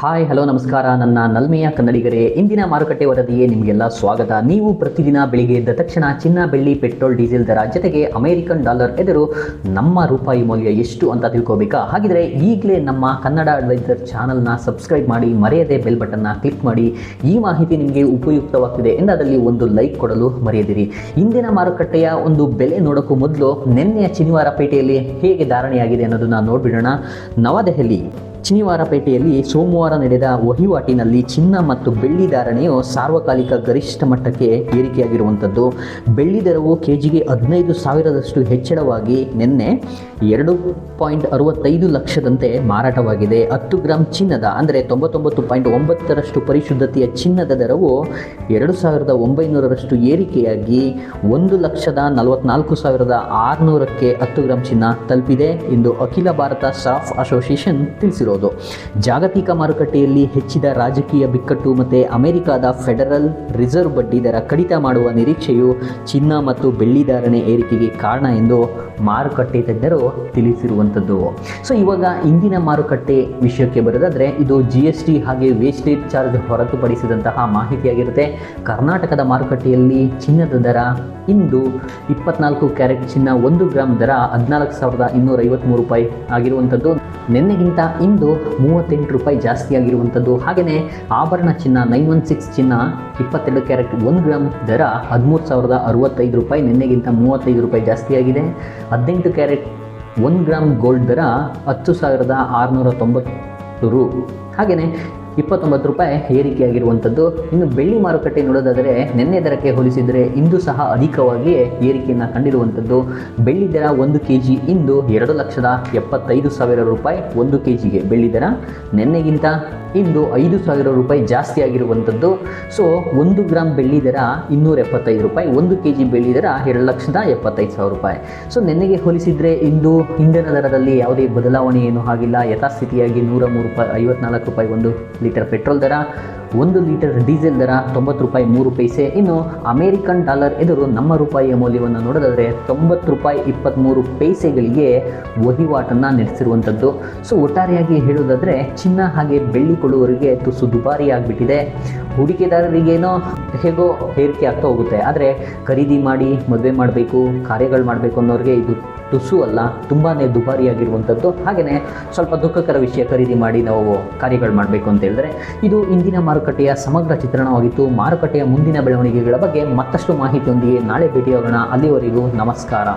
Hi hello ನಮಸ್ಕಾರ. ನನ್ನ ನಲ್ಮೆಯ ಕನ್ನಡಿಗರೇ, ಇಂದಿನ ಮಾರುಕಟ್ಟೆ ವರದಿಯೇ ನಿಮಗೆಲ್ಲ ಸ್ವಾಗತ. ನೀವು ಪ್ರತಿದಿನ ಬೆಳಿಗ್ಗೆ ಎದ್ದ ತಕ್ಷಣ ಚಿನ್ನ, ಬೆಳ್ಳಿ, ಪೆಟ್ರೋಲ್, ಡೀಸೆಲ್ ದರ ಜೊತೆಗೆ ಅಮೆರಿಕನ್ ಡಾಲರ್ ಎದುರು ನಮ್ಮ ರೂಪಾಯಿ ಮೌಲ್ಯ ಎಷ್ಟು ಅಂತ ತಿಳ್ಕೋಬೇಕಾ? ಹಾಗಿದ್ರೆ ಈಗಲೇ ನಮ್ಮ ಕನ್ನಡ ಅಡ್ವೈಸರ್ ಚಾನಲ್ನ ಸಬ್ಸ್ಕ್ರೈಬ್ ಮಾಡಿ, ಮರೆಯದೆ ಬೆಲ್ ಬಟನ್ನ ಕ್ಲಿಕ್ ಮಾಡಿ. ಈ ಮಾಹಿತಿ ನಿಮಗೆ ಉಪಯುಕ್ತವಾಗ್ತಿದೆ ಎಂದಾದಲ್ಲಿ ಒಂದು ಲೈಕ್ ಕೊಡಲು ಮರೆಯದಿರಿ. ಇಂದಿನ ಮಾರುಕಟ್ಟೆಯ ಒಂದು ಬೆಲೆ ನೋಡೋಕ್ಕೂ ಮೊದಲು ನಿನ್ನೆಯ ಶನಿವಾರ ಪೇಟೆಯಲ್ಲಿ ಹೇಗೆ ಧಾರಣೆಯಾಗಿದೆ ಅನ್ನೋದನ್ನ ನೋಡ್ಬಿಡೋಣ. ನವದೆಹಲಿ ಶನಿವಾರಪೇಟೆಯಲ್ಲಿ ಸೋಮವಾರ ನಡೆದ ವಹಿವಾಟಿನಲ್ಲಿ ಚಿನ್ನ ಮತ್ತು ಬೆಳ್ಳಿ ಧಾರಣೆಯು ಸಾರ್ವಕಾಲಿಕ ಗರಿಷ್ಠ ಮಟ್ಟಕ್ಕೆ ಏರಿಕೆಯಾಗಿರುವಂಥದ್ದು. ಬೆಳ್ಳಿ ದರವು ಕೆಜಿಗೆ ಹದಿನೈದು ಸಾವಿರದಷ್ಟು ಹೆಚ್ಚಳವಾಗಿ ನಿನ್ನೆ ಎರಡು ಪಾಯಿಂಟ್ ಅರವತ್ತೈದು ಲಕ್ಷದಂತೆ ಮಾರಾಟವಾಗಿದೆ. ಹತ್ತು ಗ್ರಾಂ ಚಿನ್ನದ ಅಂದರೆ ತೊಂಬತ್ತೊಂಬತ್ತು ಪಾಯಿಂಟ್ ಒಂಬತ್ತರಷ್ಟು ಪರಿಶುದ್ಧತೆಯ ಚಿನ್ನದ ದರವು ಎರಡು ಸಾವಿರದ ಒಂಬೈನೂರರಷ್ಟು ಏರಿಕೆಯಾಗಿ ಒಂದು ಲಕ್ಷದ ನಲವತ್ನಾಲ್ಕು ಸಾವಿರದ ಆರುನೂರಕ್ಕೆ ಹತ್ತು ಗ್ರಾಂ ಚಿನ್ನ ತಲುಪಿದೆ ಎಂದು ಅಖಿಲ ಭಾರತ ಸಾಫ್ ಅಸೋಸಿಯೇಷನ್ ತಿಳಿಸಿರೋದು. ಜಾಗತಿಕ ಮಾರುಕಟ್ಟೆಯಲ್ಲಿ ಹೆಚ್ಚಿದ ರಾಜಕೀಯ ಬಿಕ್ಕಟ್ಟು ಮತ್ತು ಅಮೆರಿಕಾದ ಫೆಡರಲ್ ರಿಸರ್ವ್ ಬಡ್ಡಿ ದರ ಕಡಿತ ಮಾಡುವ ನಿರೀಕ್ಷೆಯು ಚಿನ್ನ ಮತ್ತು ಬೆಳ್ಳಿ ಧಾರಣೆ ಏರಿಕೆಗೆ ಕಾರಣ ಎಂದು ಮಾರುಕಟ್ಟೆ ತಜ್ಞರು ತಿಳಿಸಿರುವಂಥದ್ದು ಸೊ, ಇವಾಗ ಇಂದಿನ ಮಾರುಕಟ್ಟೆ ವಿಷಯಕ್ಕೆ ಬರೋದಾದರೆ ಇದು ಜಿ ಎಸ್ ಟಿ ಹಾಗೆ ವೇಸ್ಟೇಜ್ ಚಾರ್ಜ್ ಹೊರತುಪಡಿಸಿದಂತಹ ಮಾಹಿತಿಯಾಗಿರುತ್ತೆ. ಕರ್ನಾಟಕದ ಮಾರುಕಟ್ಟೆಯಲ್ಲಿ ಚಿನ್ನದ ದರ ಇಂದು ಇಪ್ಪತ್ನಾಲ್ಕು ಕ್ಯಾರೆಟ್ ಚಿನ್ನ ಒಂದು ಗ್ರಾಮ್ ದರ ಹದಿನಾಲ್ಕು ಸಾವಿರದ ಇನ್ನೂರ ಐವತ್ತ್ಮೂರು ರೂಪಾಯಿ ಆಗಿರುವಂಥದ್ದು ನಿನ್ನೆಗಿಂತ ಇಂದು ಮೂವತ್ತೆಂಟು ರೂಪಾಯಿ ಜಾಸ್ತಿ ಆಗಿರುವಂಥದ್ದು. ಹಾಗೆಯೇ ಆಭರಣ ಚಿನ್ನ ನೈನ್ ಒನ್ ಸಿಕ್ಸ್ ಚಿನ್ನ ಇಪ್ಪತ್ತೆರಡು ಕ್ಯಾರೆಟ್ ಒಂದು ಗ್ರಾಮ್ ದರ ಹದಿಮೂರು ಸಾವಿರದ ಅರವತ್ತೈದು ರೂಪಾಯಿ, ನಿನ್ನೆಗಿಂತ ಮೂವತ್ತೈದು ರೂಪಾಯಿ ಜಾಸ್ತಿ ಆಗಿದೆ. ಹದಿನೆಂಟು ಕ್ಯಾರೆಟ್ ಒಂದು ಗ್ರಾಮ್ ಗೋಲ್ಡ್ ದರ ಹತ್ತು ಸಾವಿರದ ಆರುನೂರ ತೊಂಬತ್ತು ರು. ಹಾಗೆಯೇ ಇಪ್ಪತ್ತೊಂಬತ್ತು ರೂಪಾಯಿ ಏರಿಕೆಯಾಗಿರುವಂಥದ್ದು ಇನ್ನು ಬೆಳ್ಳಿ ಮಾರುಕಟ್ಟೆ ನೋಡೋದಾದರೆ ನಿನ್ನೆ ದರಕ್ಕೆ ಹೋಲಿಸಿದರೆ ಇಂದು ಸಹ ಅಧಿಕವಾಗಿಯೇ ಏರಿಕೆಯನ್ನು ಕಂಡಿರುವಂಥದ್ದು ಬೆಳ್ಳಿ ದರ ಒಂದು ಕೆ ಜಿ ಇಂದು ಎರಡು ಲಕ್ಷದ ಎಪ್ಪತ್ತೈದು ಸಾವಿರ ರೂಪಾಯಿ ಒಂದು ಕೆ ಜಿಗೆ ಬೆಳ್ಳಿ ದರ. ನಿನ್ನೆಗಿಂತ ಇಂದು ಐದು ಸಾವಿರ ರೂಪಾಯಿ ಜಾಸ್ತಿ ಆಗಿರುವಂಥದ್ದು ಸೊ, ಒಂದು ಗ್ರಾಮ್ ಬೆಳ್ಳಿ ದರ ಇನ್ನೂರ ಎಪ್ಪತ್ತೈದು ರೂಪಾಯಿ, ಒಂದು ಕೆ ಜಿ ಬೆಳ್ಳಿ ದರ ಎರಡು ಲಕ್ಷದ ಎಪ್ಪತ್ತೈದು ಸಾವಿರ ರೂಪಾಯಿ. ಸೊ, ನಿನ್ನೆಗೆ ಹೋಲಿಸಿದರೆ ಇಂದು ಇಂಧನ ದರದಲ್ಲಿ ಯಾವುದೇ ಬದಲಾವಣೆ ಏನೂ ಆಗಿಲ್ಲ. ಯಥಾಸ್ಥಿತಿಯಾಗಿ ನೂರ ಮೂರು ರೂಪಾಯಿ, ಐವತ್ನಾಲ್ಕು ರೂಪಾಯಿ ಒಂದು ಲೀಟರ್ ಪೆಟ್ರೋಲ್ ದರ, ಒಂದು ಲೀಟರ್ ಡೀಸೆಲ್ ದರ, ತೊಂಬತ್ತು ರೂಪಾಯಿ, ಮೂರು ಪೈಸೆ. ಇನ್ನು ಅಮೇರಿಕನ್ ಡಾಲರ್ ಎದುರು ನಮ್ಮ ರೂಪಾಯಿಯ ಮೌಲ್ಯವನ್ನು ನೋಡೋದಾದರೆ ತೊಂಬತ್ತು ರೂಪಾಯಿ ಇಪ್ಪತ್ತ್ಮೂರು ಪೈಸೆಗಳಿಗೆ ವಹಿವಾಟನ್ನು ನಡೆಸಿರುವಂಥದ್ದು. ಸೊ, ಒಟ್ಟಾರೆಯಾಗಿ ಹೇಳೋದಾದರೆ ಚಿನ್ನ ಹಾಗೆ ಬೆಳ್ಳಿ ಕೊಡುವವರಿಗೆ ತುಸು ದುಬಾರಿ ಆಗಿಬಿಟ್ಟಿದೆ ಹೂಡಿಕೆದಾರರಿಗೇನೋ ಹೇಗೋ ಏರಿಕೆ ಆಗ್ತಾ ಹೋಗುತ್ತೆ. ಆದರೆ ಖರೀದಿ ಮಾಡಿ, ಮದುವೆ ಮಾಡಬೇಕು, ಕಾರ್ಯಗಳು ಮಾಡಬೇಕು ಅನ್ನೋರಿಗೆ ಇದು ತುಸು ಅಲ್ಲ ತುಂಬಾ ದುಬಾರಿಯಾಗಿರುವಂಥದ್ದು. ಹಾಗೆಯೇ ಸ್ವಲ್ಪ ದುಃಖಕರ ವಿಷಯ ಖರೀದಿ ಮಾಡಿ ನಾವು ಕಾರ್ಯಗಳು ಮಾಡಬೇಕು ಅಂತ ಹೇಳಿದ್ರೆ, ಇದು ಇಂದಿನ ಮಾರುಕಟ್ಟೆಯ ಸಮಗ್ರ ಚಿತ್ರಣವಾಗಿತ್ತು. ಮಾರುಕಟ್ಟೆಯ ಮುಂದಿನ ಬೆಳವಣಿಗೆಗಳ ಬಗ್ಗೆ ಮತ್ತಷ್ಟು ಮಾಹಿತಿಯೊಂದಿಗೆ ನಾಳೆ ಭೇಟಿಯಾಗೋಣ. ಅಲ್ಲಿವರೆಗೂ ನಮಸ್ಕಾರ.